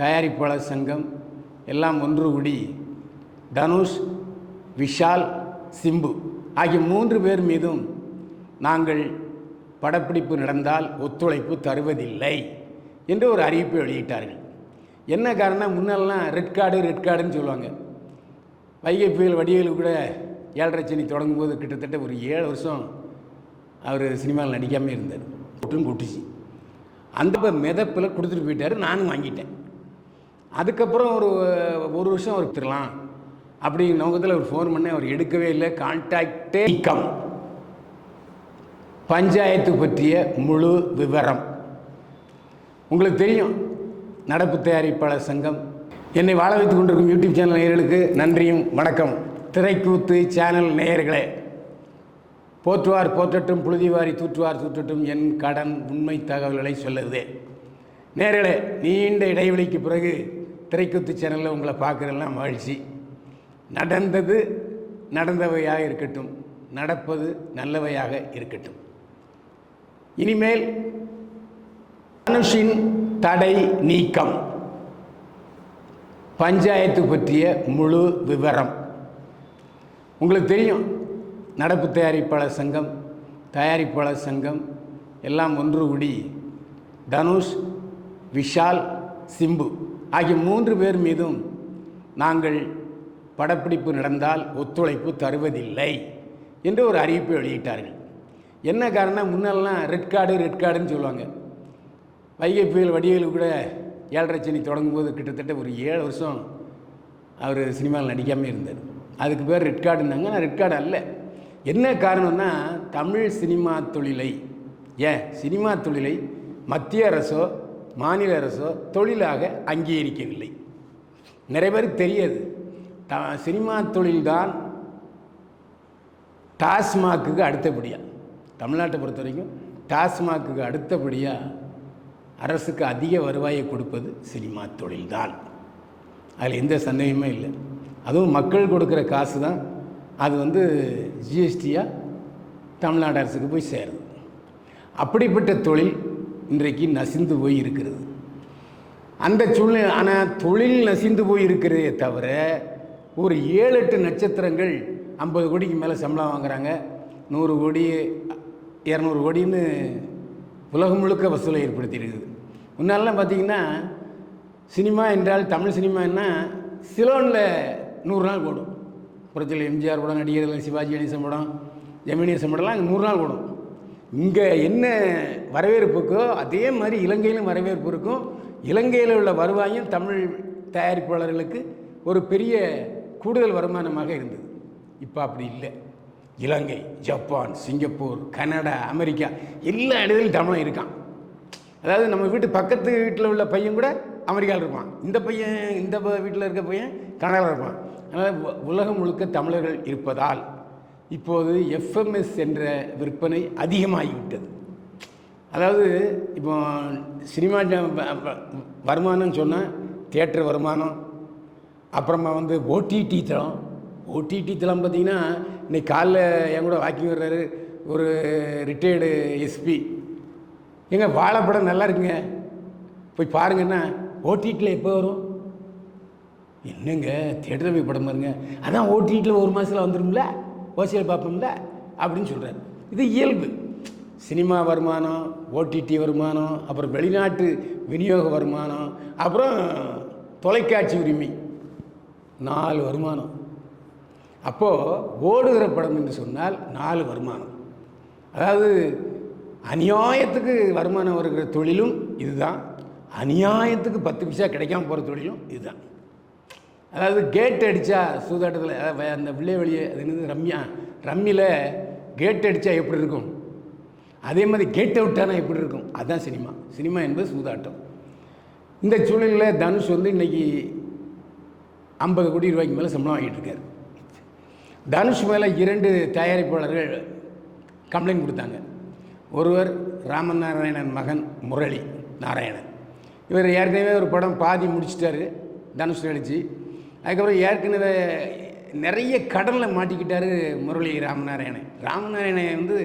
தயாரிப்பாளர் சங்கம் எல்லாம் ஒன்று கூடி தனுஷ் விஷால் சிம்பு ஆகிய மூன்று பேர் மீதும் நாங்கள் படப்பிடிப்பு நடந்தால் ஒத்துழைப்பு தருவதில்லை என்று ஒரு அறிவிப்பை வெளியிட்டார்கள். என்ன காரணம் முன்னெல்லாம் ரெட் கார்டு ரெட் கார்டுன்னு சொல்லுவாங்க. வைகை புயல் வடிவேலு கூட ஏழரை சனி தொடங்கும் போது கிட்டத்தட்ட ஒரு ஏழு வருஷம் அவர் சினிமாவில் நடிக்காமல் இருந்தார் கூட்டும் கூட்டுச்சு. அந்த மிதப்பில் கொடுத்துட்டு போயிட்டார். நானும் வாங்கிட்டேன். அதுக்கப்புறம் ஒரு ஒரு வருஷம் அவர் திருலாம். அப்படி நோக்கத்தில் ஒரு ஃபோன் பண்ணி அவர் எடுக்கவே இல்லை. கான்டாக்டே கம் பஞ்சாயத்து பற்றிய முழு விவரம். உங்களுக்கு தெரியும். நடப்பு தயாரிப்பாளர் சங்கம். என்னை வாழ வைத்துக் கொண்டிருக்கும் யூடியூப் சேனல் நேயர்களுக்கு நன்றியும் வணக்கம். திரைக்கூத்து சேனல் நேயர்களே. போற்றுவார் போற்றட்டும் புழுதிவாரி தூற்றுவார் தூற்றட்டும் என் கடன் உண்மை தகவல்களை சொல்லுது நேர்களே நீண்ட இடைவெளிக்கு பிறகு திரைக்குத்து சேனலில் உங்களை பார்க்குறதெல்லாம் மகிழ்ச்சி. நடந்தது நடந்தவையாக இருக்கட்டும் நடப்பது நல்லவையாக இருக்கட்டும். இனிமேல் தனுஷின் தடை நீக்கம். பஞ்சாயத்து பற்றிய முழு விவரம். உங்களுக்கு தெரியும் நடப்பு தயாரிப்பாளர் சங்கம் தயாரிப்பாளர் சங்கம் எல்லாம் ஒன்று கூடி தனுஷ் விஷால் சிம்பு. ஆகிய மூன்று பேர் மீதும் நாங்கள் படப்பிடிப்பு நடந்தால் ஒத்துழைப்பு தருவதில்லை என்று ஒரு அறிவிப்பை வெளியிட்டார்கள். என்ன காரணம் முன்னெல்லாம் ரெட் கார்டு ரெட் கார்டுன்னு சொல்லுவாங்க. வைகை புயல் வடிவேலு கூட ஏழரை சனி தொடங்கும் போது கிட்டத்தட்ட ஒரு ஏழு வருஷம் அவர் சினிமாவில் நடிக்காமல் இருந்தார். அதுக்கு பேர் ரெட் கார்டுனாங்க நான் ரெட் கார்டு அல்ல. என்ன காரணம்னா தமிழ் சினிமா தொழிலை ஏன் சினிமா தொழிலை மத்திய அரசோ மாநில அரசோ தொழிலாக அங்கீகரிக்கவில்லை. நிறைய பேருக்கு தெரியாது. த சினிமா தொழில்தான் டாஸ்மாக்குக்கு அடுத்தபடியாக தமிழ்நாட்டை பொறுத்த வரைக்கும் டாஸ்மாக்குக்கு அடுத்தபடியாக அரசுக்கு அதிக வருவாயை கொடுப்பது சினிமா தொழில்தான். அதில் எந்த சந்தேகமே இல்லை. அதுவும் மக்கள் கொடுக்குற காசு தான் அது வந்து ஜிஎஸ்டியாக தமிழ்நாடு அரசுக்கு போய் சேருது. அப்படிப்பட்ட தொழில் இன்றைக்கு நசிந்து போய் இருக்கிறது. அந்த சூழ்நிலை ஆனால் தொழில் நசிந்து போய் இருக்கிறதே தவிர ஒரு ஏழு எட்டு நட்சத்திரங்கள் ஐம்பது கோடிக்கு மேலே சம்பளம் வாங்குறாங்க. நூறு கோடி இரநூறு கோடின்னு உலகம் முழுக்க வசூலை ஏற்படுத்தியிருக்குது. முன்னாலெலாம் பார்த்தீங்கன்னா சினிமா என்றால் தமிழ் சினிமான்னா சிலோனில் நூறு நாள் ஓடும். புரட்சியில் எம்ஜிஆர் படம் நடிகர்கள் சிவாஜி கணேசன் படம் ஜெமினியசன் படம்லாம் அங்கே நூறு நாள் ஓடும். இங்கே என்ன வரவேற்புக்கோ அதே மாதிரி இலங்கையிலும் வரவேற்பு இருக்கும். இலங்கையில் உள்ள வருவாயும் தமிழ் தயாரிப்பாளர்களுக்கு ஒரு பெரிய கூடுதல் வருமானமாக இருந்தது. இப்போ அப்படி இல்லை. Ilangai Japan Singapore Canada America எல்லா இடத்துலையும் தமிழன் இருக்கான். அதாவது நம்ம வீட்டு பக்கத்து வீட்டில் உள்ள பையன் கூட அமெரிக்காவில் இருப்பான். இந்த பையன் இந்த வீட்டில் இருக்க பையன் கனடாவில் இருப்பான். அதனால் உலகம் முழுக்க தமிழர்கள் இருப்பதால் இப்போது எஃப்எம்எஸ் என்ற விற்பனை அதிகமாகிவிட்டது. அதாவது இப்போ சினிமா வருமானம் வருமானம்னு சொன்னால் தேட்டர் வருமானம் அப்புறமா வந்து ஓடிடி தளம். ஓடிடி தளம் பார்த்தீங்கன்னா இன்னைக்கு காலைல என் கூட வாக்கிங் வர்றாரு ஒரு ரிட்டையர்டு எஸ்பி எங்கள் வாழைப்படம் நல்லா இருக்குங்க. போய் பாருங்கன்னா ஓடிடியில் எப்போ வரும்? என்னங்க தேட்டரில் போய் படம் பாருங்க. அதான் ஓடிடியில் ஒரு மாதத்தில் வந்துடும்ல ஓசியில் பார்ப்போம்ல அப்படின்னு சொல்கிறார் இது இயல்பு. சினிமா வருமானம் ஓடிடி வருமானம் அப்புறம் வெளிநாட்டு விநியோக வருமானம் அப்புறம் தொலைக்காட்சி உரிமை. நாலு வருமானம். அப்போது ஓடுகிற படம் என்று சொன்னால் நாலு வருமானம். அதாவது அநியாயத்துக்கு வருமானம் வருகிற தொழிலும் இதுதான். அநியாயத்துக்கு பத்து பைசா கிடைக்காம போகிற தொழிலும் இதுதான். அதாவது கேட் அடித்தா சூதாட்டத்தில் அதாவது அந்த வில்லை வெளியே அது என்னது ரம்யா? ரம்மியில் கேட் அடித்தா எப்படி இருக்கும்? அதே மாதிரி கேட் அவுட்டானா எப்படி இருக்கும்? அதுதான் சினிமா. சினிமா என்பது சூதாட்டம். இந்த சூழலில் தனுஷ் வந்து இன்னைக்கு ஐம்பது கோடி ரூபாய்க்கு மேலே சம்பளம் வாங்கிட்டு இருக்காரு. தனுஷ் மேலே இரண்டு தயாரிப்பாளர்கள் கம்ப்ளைண்ட் கொடுத்தாங்க. ஒருவர் ராமநாராயணன் மகன் முரளி நாராயணன். இவர் ஏற்கனவே ஒரு படம் பாதி முடிச்சிட்டாரு தனுஷ் நடிச்சு. அதுக்கப்புறம் ஏற்கனவே நிறைய கடனில் மாட்டிக்கிட்டார் முரளி ராமநாராயணன். ராமநாராயணன் வந்து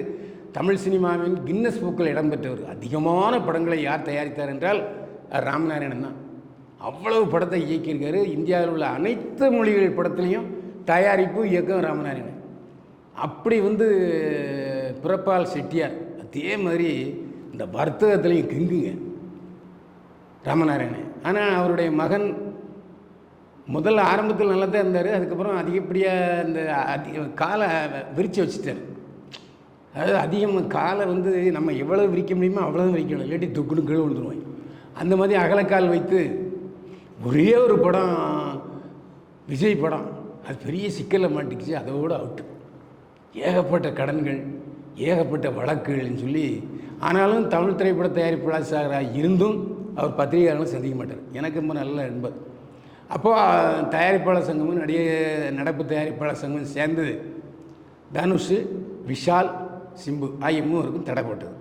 தமிழ் சினிமாவின் கின்னஸ் புக்கில் இடம்பெற்றவர். அதிகமான படங்களை யார் தயாரித்தார் என்றால் ராமநாராயணன் தான். அவ்வளவு படத்தை இயக்கியிருக்காரு. இந்தியாவில் உள்ள அனைத்து மொழிகள் படத்துலேயும் தயாரிப்பு இயக்கம் ராமநாராயணன். அப்படி வந்து பிறப்பால் செட்டியார். அதே மாதிரி இந்த வர்த்தகத்துலேயும் கிங்குங்க ராமநாராயணன். ஆனால் அவருடைய மகன் முதல்ல ஆரம்பத்தில் நல்லா தான் இருந்தார் அதுக்கப்புறம் அதிகப்படியாக இந்த அதிக காலை விரித்து வச்சுட்டார். அதாவது அதிகம் காலை வந்து நம்ம எவ்வளோ விரிக்க முடியுமோ அவ்வளோ விரிக்கணும் இல்லாட்டி துக்குன்னு கீழே விழுந்துருவாங்க. அந்த மாதிரி அகலக்கால் வைத்து ஒரே ஒரு படம் விஜய் படம் அது பெரிய சிக்கலில் மாட்டிக்கிச்சு அதோடு அவுட்டு ஏகப்பட்ட கடன்கள் ஏகப்பட்ட வழக்குகள்னு சொல்லி ஆனாலும் தமிழ் திரைப்பட தயாரிப்பாளர் இருந்தும் அவர் பத்திரிகையாளர்களும் சந்திக்க மாட்டார். எனக்கு ரொம்ப நல்ல நண்பர். அப்போது தயாரிப்பாளர் சங்கமும் நடிகை நடப்பு தயாரிப்பாளர் சங்கமும் சேர்ந்து தனுஷ் விஷால் சிம்பு ஆகிய மூவருக்கும் தடை போட்டது.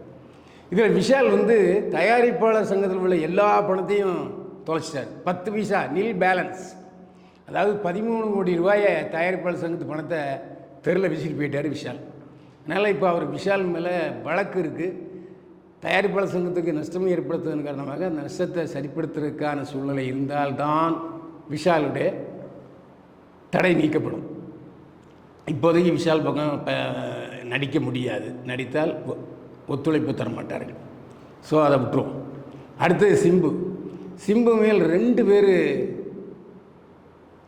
இதில் விஷால் வந்து தயாரிப்பாளர் சங்கத்தில் உள்ள எல்லா பணத்தையும் தொலைச்சிட்டார். பத்து பைசா நில் பேலன்ஸ் அதாவது பதிமூணு கோடி ரூபாயை தயாரிப்பாளர் சங்கத்து பணத்தை தெருவில் வீசிட்டு போயிட்டார் விஷால். அதனால் இப்போ அவர் விஷால் மேலே வழக்கு இருக்குது தயாரிப்பாளர் சங்கத்துக்கு நஷ்டம் ஏற்படுத்துவதன் காரணமாக அந்த நஷ்டத்தை சரிப்படுத்துறதுக்கான சூழ்நிலை இருந்தால்தான் விஷாலுடைய தடை நீக்கப்படும். இப்போதைக்கு விஷால் பக்கம் இப்போ நடிக்க முடியாது. நடித்தால் ஒத்துழைப்பு தர மாட்டார்கள் ஸோ அதை விட்டுருவோம். அடுத்தது சிம்பு. சிம்பு மேல் ரெண்டு பேர்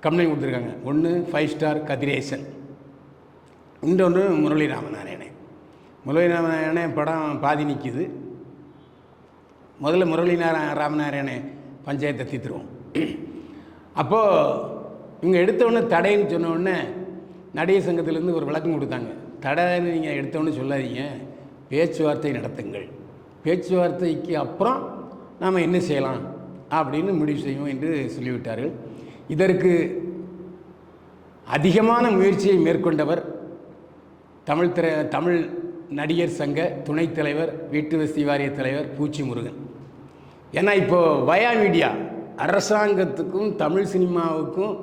கம்ப்ளைண்ட் கொடுத்துருக்காங்க. ஒன்று ஃபைவ் ஸ்டார் கதிரேசன். இன்னொன்று முரளி ராமநாராயணன் முரளி ராமநாராயணன் படம் பாதி நிற்கிது முதல்ல முரளி நாரா ராமநாராயணன் பஞ்சாயத்தை தீர்த்துருவோம் அப்போது இவங்க எடுத்தவுடனே தடைன்னு சொன்னோடனே நடிகர் சங்கத்திலேருந்து ஒரு விளக்கம் கொடுத்தாங்க. தடைன்னு நீங்கள் எடுத்தோன்னு சொல்லாதீங்க. பேச்சுவார்த்தை நடத்துங்கள். பேச்சுவார்த்தைக்கு அப்புறம் நாம் என்ன செய்யலாம் அப்படின்னு முடிவு செய்வோம் என்று சொல்லிவிட்டார்கள். இதற்கு அதிகமான முயற்சியை மேற்கொண்டவர் தமிழ் திரை தமிழ் நடிகர் சங்க துணைத் தலைவர் வீட்டு வசதி வாரிய தலைவர் பூச்சி முருகன் ஏன்னா இப்போது வயா மீடியா அரசாங்கத்துக்கும் தமிழ் சினிமாவுக்கும்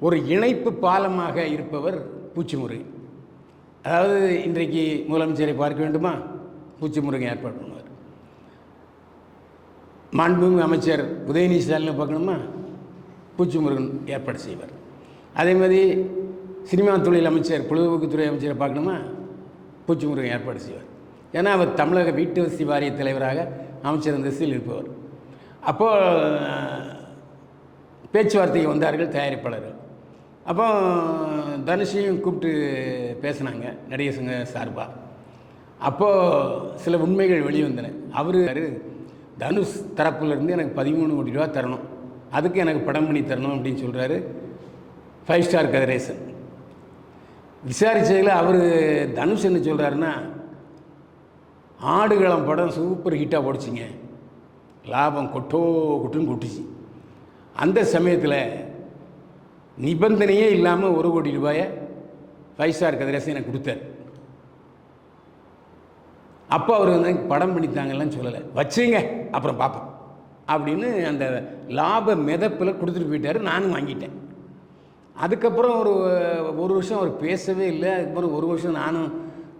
ஒரு இணைப்பு பாலமாக இருப்பவர் பூச்சிமுருகன் அதாவது இன்றைக்கு முதலமைச்சரை பார்க்க வேண்டுமா? பூச்சிமுருகன் ஏற்பாடு பண்ணுவார். மாண்புமிகு அமைச்சர் உதயநிதி ஸ்டாலினை பார்க்கணுமா? பூச்சிமுருகன் ஏற்பாடு செய்வார். அதே மாதிரி சினிமா தொழில் அமைச்சர் பொழுதுபோக்குத்துறை அமைச்சரை பார்க்கணுமா? பூச்சிமுருகன் ஏற்பாடு செய்வார். ஏன்னா அவர் தமிழக வீட்டு வசதி வாரிய தலைவராக அமைச்சர் அந்தஸ்தில் இருப்பவர். அப்போது பேச்சுவார்த்தைக்கு வந்தார்கள் தயாரிப்பாளர்கள். அப்போ தனுஷையும் கூப்பிட்டு பேசினாங்க நடிகர் சங்க சார்பாக அப்போது சில உண்மைகள் வெளிவந்தன. அவர் தனுஷ் தரப்புலேருந்து எனக்கு பதிமூணு கோடி ரூபா தரணும். அதுக்கு எனக்கு படம் பண்ணி தரணும் அப்படின்னு சொல்கிறாரு ஃபைவ் ஸ்டார் கதிரேசன். விசாரிச்சதில் அவர் தனுஷ் என்ன சொல்கிறாருன்னா ஆடுகளம் படம் சூப்பர் ஹிட்டாக போடுச்சிங்க. லாபம் கொட்டோ கொட்டுன்னு கொட்டுச்சு. அந்த சமயத்தில் நிபந்தனையே இல்லாமல் ஒரு கோடி ரூபாயை ஃபைவ் ஸ்டார் கதிரேசன் எனக்கு கொடுத்தாரு. அப்போ அவர் வந்து படம் பண்ணித்தாங்கலாம் சொல்லலை. வச்சுங்க அப்புறம் பார்ப்போம் அப்படின்னு அந்த லாப மிதப்பில் கொடுத்துட்டு போயிட்டாரு நானும் வாங்கிட்டேன். அதுக்கப்புறம் ஒரு ஒரு வருஷம் அவர் பேசவே இல்லை. அதுக்கப்புறம் ஒரு வருஷம் நானும்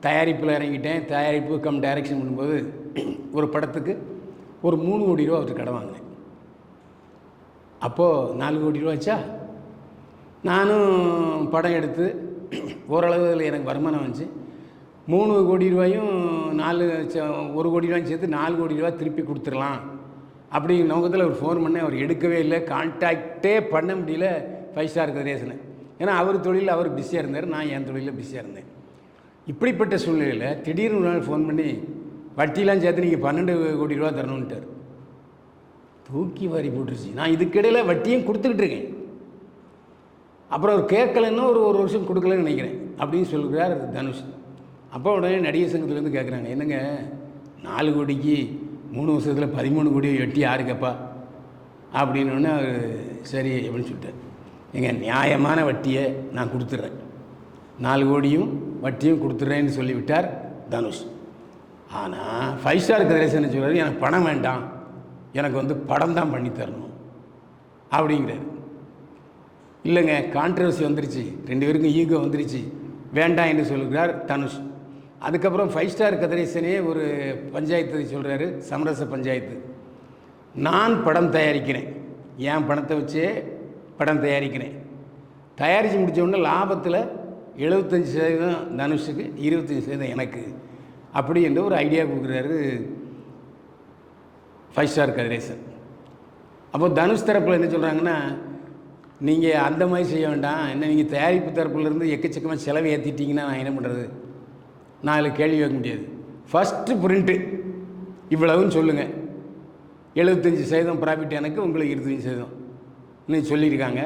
தயாரிப்பில் இறங்கிட்டேன். தயாரிப்பு கம் டைரக்ஷன் பண்ணும்போது ஒரு படத்துக்கு ஒரு மூணு கோடி ரூபா அவர்கிட்ட கடை வாங்கினேன். அப்போது நாலு கோடி ரூபா வச்சா நானும் படம் எடுத்து ஓரளவு அதில் எனக்கு வருமானம் வந்துச்சு. மூணு கோடி ரூபாயும் நாலு ச- ஒரு கோடி ரூபாயும் சேர்த்து நாலு கோடி ரூபா திருப்பி கொடுத்துடலாம். அப்படிங்கிற நோக்கத்தில் அவர் ஃபோன் பண்ணேன். அவர் எடுக்கவே இல்லை. கான்டாக்டே பண்ண முடியல. ஃபைவ் ஸ்டார் கதிரேசனை ஏன்னா அவர் தொழிலில் அவர் பிஸியாக இருந்தார். நான் என் தொழிலில் பிஸியாக இருந்தேன். இப்படிப்பட்ட சூழ்நிலையில் திடீர்னு ஒரு நாள் ஃபோன் பண்ணி வட்டிலாம் சேர்த்து நீங்கள் பன்னெண்டு கோடி ரூபா தரணுன்ட்டார் தூக்கி வாரி போட்டுருச்சு. நான் இதுக்கிடையில் வட்டியும் கொடுத்துக்கிட்டு இருக்கேன். அப்புறம் அவர் கேட்கலன்னு ஒரு ஒரு வருஷம் கொடுக்கலன்னு நினைக்கிறேன். அப்படின்னு சொல்கிறார் தனுஷ். அப்போ உடனே நடிகர் சங்கத்துலேருந்து கேட்குறாங்க என்னங்க நாலு கோடிக்கு மூணு வருஷத்தில் பதிமூணு கோடி வெட்டி யாருக்கப்பா? அப்படின்னோடனே அவர் சரி அப்படின்னு சொல்லிட்டார். எங்கள் நியாயமான வட்டியை நான் கொடுத்துட்றேன். நாலு கோடியும் வட்டியும் கொடுத்துட்றேன்னு சொல்லிவிட்டார் தனுஷ். ஆனால் ஃபைவ் ஸ்டார் கதிரேசன் சொல்கிறார் எனக்கு பணம் வேண்டாம். எனக்கு வந்து படம் தான் பண்ணி தரணும் அப்படிங்கிறாரு. இல்லைங்க கான்ட்ரவர்சி வந்துருச்சு. ரெண்டு பேருக்கும் ஈகோ வந்துருச்சு. வேண்டாம் என்று சொல்கிறார் தனுஷ். அதுக்கப்புறம் ஃபைவ் ஸ்டார் கதிரேசனே ஒரு பஞ்சாயத்து சொல்கிறாரு சமரச பஞ்சாயத்து. நான் படம் தயாரிக்கிறேன். என் பணத்தை வச்சே படம் தயாரிக்கிறேன். தயாரித்து முடிச்ச உடனே லாபத்தில் எழுபத்தஞ்சி சதவீதம் தனுஷுக்கு இருபத்தஞ்சி சதவீதம் எனக்கு. அப்படி என்று ஒரு ஐடியா கொடுக்குறாரு ஃபைவ் ஸ்டார் கதிரேசன் அப்போ தனுஷ் தரப்பில் என்ன சொல்கிறாங்கன்னா நீங்கள் அந்த மாதிரி செய்ய வேண்டாம். என்ன நீங்கள் தயாரிப்பு தரப்புலேருந்து எக்கச்சக்கமாக செலவு ஏற்றிட்டீங்கன்னா நான் என்ன பண்ணுறது நான் அதில் கேள்வி வைக்க முடியாது. ஃபஸ்ட்டு பிரிண்ட்டு இவ்வளவுன்னு சொல்லுங்கள் எழுபத்தஞ்சி சதவீதம் ப்ராஃபிட் எனக்கு உங்களுக்கு இருபத்தஞ்சி சதவீதம். இன்னும் சொல்லியிருக்காங்க.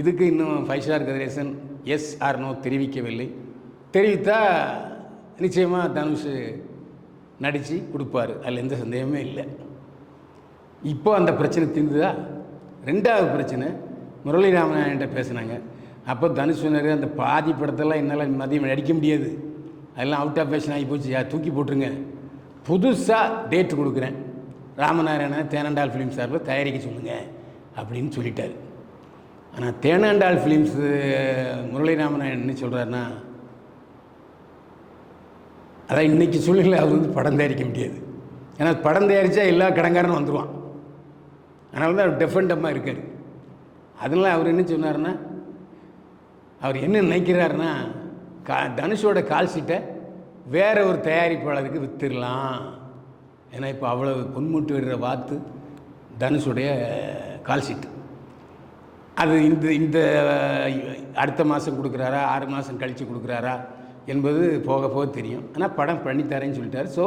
இதுக்கு இன்னும் five star Kathiresan yes or no தெரிவிக்கவில்லை. தெரிவித்தால் நிச்சயமாக தனுஷ் நடித்து கொடுப்பாரு. அதில் எந்த சந்தேகமே இல்லை. இப்போ அந்த பிரச்சனை தீர்ந்துதா? ரெண்டாவது பிரச்சனை முரளி ராமநாயன்ட்ட பேசுனாங்க. அப்போ தனுஷ் சொன்னார் அந்த பாதி படத்தெல்லாம் என்னால் மதியம் நடிக்க முடியாது. அதெல்லாம் அவுட் ஆஃப் ஃபேஷன் ஆகி போச்சு. தூக்கி போட்டுருங்க. புதுசாக டேட் கொடுக்குறேன். ராமநாராயணன் தேனண்டால் ஃபிலிம் சார்பில் தயாரிக்க சொல்லுங்கள் அப்படின்னு சொல்லிட்டார். ஆனால் தேனாண்டாள் ஃபிலிம்ஸு முரளி ராமநாயன் என்ன சொல்கிறாருன்னா அதான் இன்றைக்கி சூழ்நிலை அவர் வந்து படம் தயாரிக்க முடியாது. ஏன்னா படம் தயாரித்தா எல்லா கடங்காரனும் வந்துடுவான் அதனால தான் அவர் டெஃபண்டமாக இருக்கார். அதனால் அவர் என்ன சொன்னார்னா அவர் என்ன நினைக்கிறாருன்னா கா தனுஷோட கால் சீட்டை வேற ஒரு தயாரிப்பாளருக்கு விற்றுடலாம் ஏன்னா இப்போ அவ்வளவு பொன்முட்டு விடுற வாத்து தனுஷுடைய கால் சீட்டு. அது இந்த இந்த அடுத்த மாதம் கொடுக்குறாரா ஆறு மாதம் கழித்து கொடுக்குறாரா என்பது போக போக தெரியும். ஆனால் படம் பண்ணித்தரேன்னு சொல்லிட்டார். ஸோ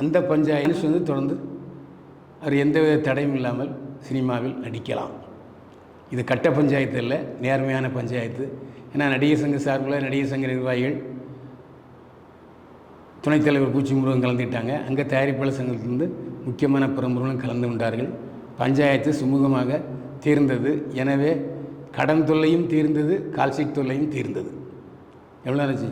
அந்த பஞ்சாயத்து வந்து தொடர்ந்து அவர் எந்த வித தடையும் இல்லாமல் சினிமாவில் நடிக்கலாம். இது கட்ட பஞ்சாயத்து இல்லை நேர்மையான பஞ்சாயத்து. ஏன்னா நடிகர் சங்க சார்பில் நடிகர் சங்க நிர்வாகிகள் துணைத் தலைவர் பூச்சி முருகன் கலந்துக்கிட்டாங்க. அங்கே தயாரிப்பாளர் சங்கத்திலிருந்து முக்கியமான பிரமுகர்களும் கலந்து கொண்டார்கள். பஞ்சாயத்து சுமூகமாக தீர்ந்தது. எனவே கடன் தொல்லையும் தீர்ந்தது கால்ஷீட் தொல்லையும் தீர்ந்தது. எவ்வளோ ஆச்சு?